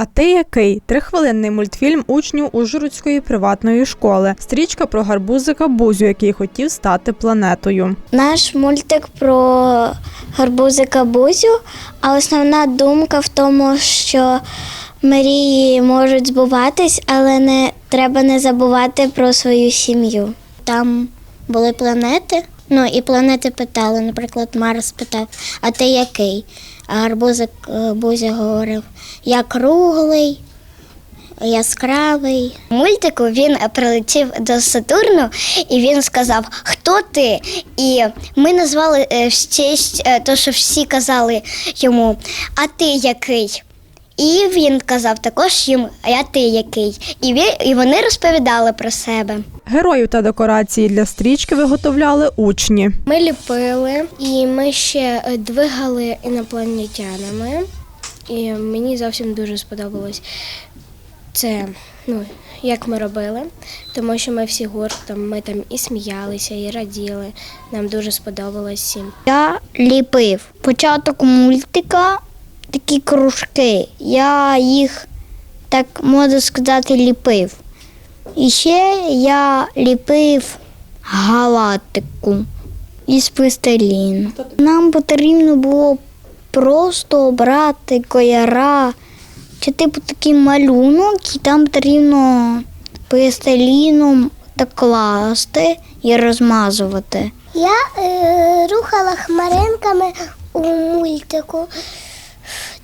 А ти який? Трихвилинний мультфільм учнів Ужгородської приватної школи. Стрічка про гарбузика Бузю, який хотів стати планетою. Наш мультик про гарбузика Бузю, а основна думка в тому, що мрії можуть збуватись, але не треба не забувати про свою сім'ю. Там були планети. Ну і планети питали, наприклад, Марс питав, а ти який? А гарбузик е, Бузя говорив, я круглий, яскравий. Мультику він прилетів до Сатурну і він сказав, хто ти? І ми назвали е, в честь, е, то, що всі казали йому, а ти який? І він казав також їм, а ти який? І, він, і вони розповідали про себе. Героїв та декорації для стрічки виготовляли учні. Ми ліпили і ми ще е, двигали інопланетянами. І мені зовсім дуже сподобалось це, ну, як ми робили, тому що ми всі гуртом, ми там і сміялися, і раділи. Нам дуже сподобалось всім. Я ліпив початок мультика, такі кружки. Я їх, так можна сказати, ліпив. І ще я ліпив галактику із пластиліну. Нам потрібно було просто обрати кояра чи типу такий малюнок, і там потрібно пластиліном так класти і розмазувати. Я е, рухала хмаринками у мультику.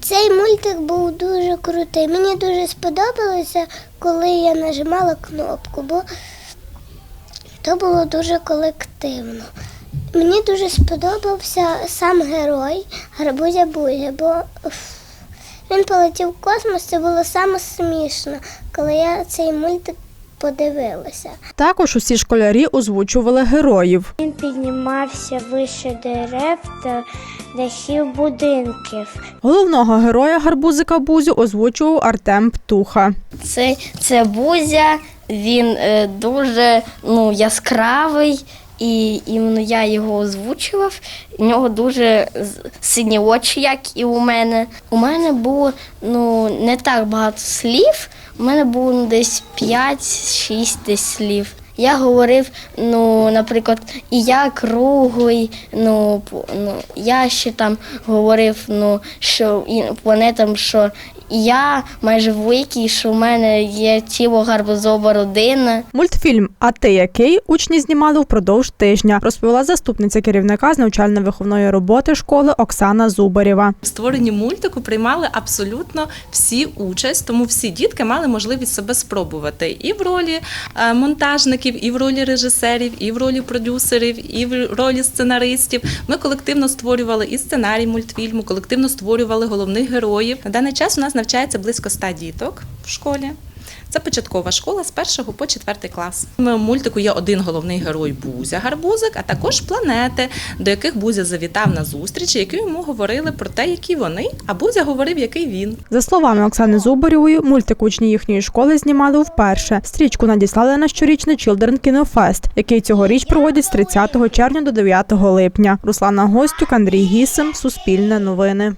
Цей мультик був дуже крутий. Мені дуже сподобалося, коли я нажимала кнопку, бо то було дуже колективно. Мені дуже сподобався сам герой Гарбузя Бузя, бо він полетів в космос, це було саме смішно, коли я цей мультик подивилася. Також усі школярі озвучували героїв. Він піднімався вище дерев та дахів будинків. Головного героя гарбузика Бузю озвучував Артем Птуха. Це, це Бузя, він е, дуже ну, яскравий, і іменно я його озвучував. У нього дуже з- сині очі, як і у мене. У мене було ну, не так багато слів, у мене було десь 5-6 слів. Я говорив, ну, наприклад, і я круглий, ну, ну я ще там говорив, ну, що і планетам, що я майже великий, що в мене є тіло гарбузова родина. Мультфільм А ти який учні знімали впродовж тижня, розповіла заступниця керівника з навчально-виховної роботи школи Оксана Зубарєва. В створенні мультику приймали абсолютно всі участь, тому всі дітки мали можливість себе спробувати і в ролі е, монтажників, і в ролі режисерів, і в ролі продюсерів, і в ролі сценаристів. Ми колективно створювали і сценарій мультфільму, колективно створювали головних героїв. На даний час у нас навчається близько 100 діток в школі. Це початкова школа з першого по четвертий клас. В мультику є один головний герой Бузя Гарбузик, а також планети, до яких Бузя завітав на зустрічі, які йому говорили про те, які вони, а Бузя говорив, який він. За словами Оксани Зубарєвої, мультик учні їхньої школи знімали вперше. Стрічку надіслали на щорічний Children Fest, який цьогоріч проводять з 30 червня до 9 липня. Руслана Гостюк, Андрій Гісим, Суспільне новини.